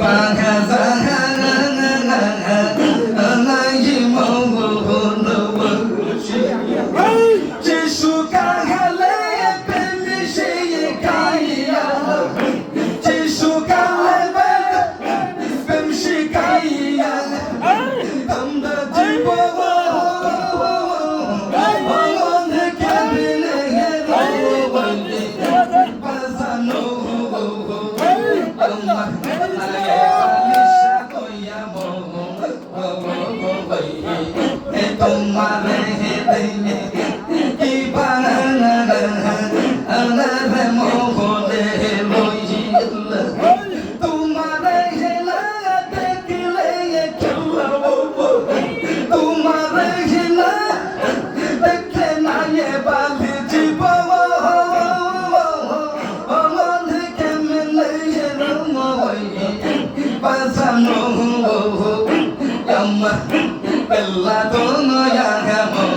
പാഘ তোমারে দিনে কি বানারে মোহনে লইল তোমারে হেলা দেখলে খেলাবো তোমারে হেলা দেখলে না এ বালি জীব অমনে কেমনে কেল্লা দুনিয়া কেমন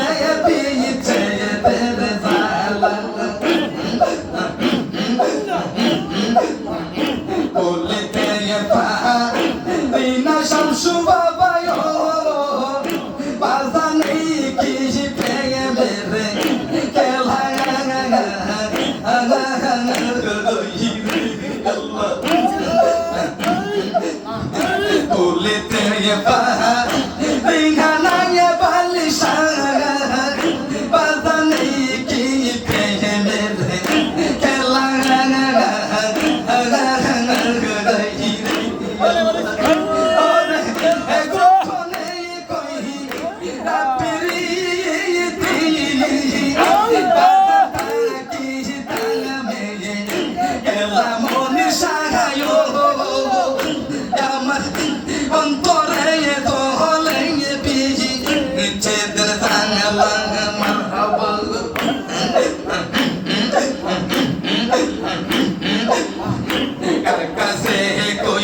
পেয়ে বেরে কেলা বলে তেরে পা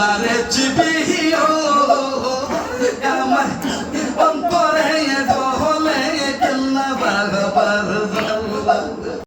আল্লাহরে জিবিও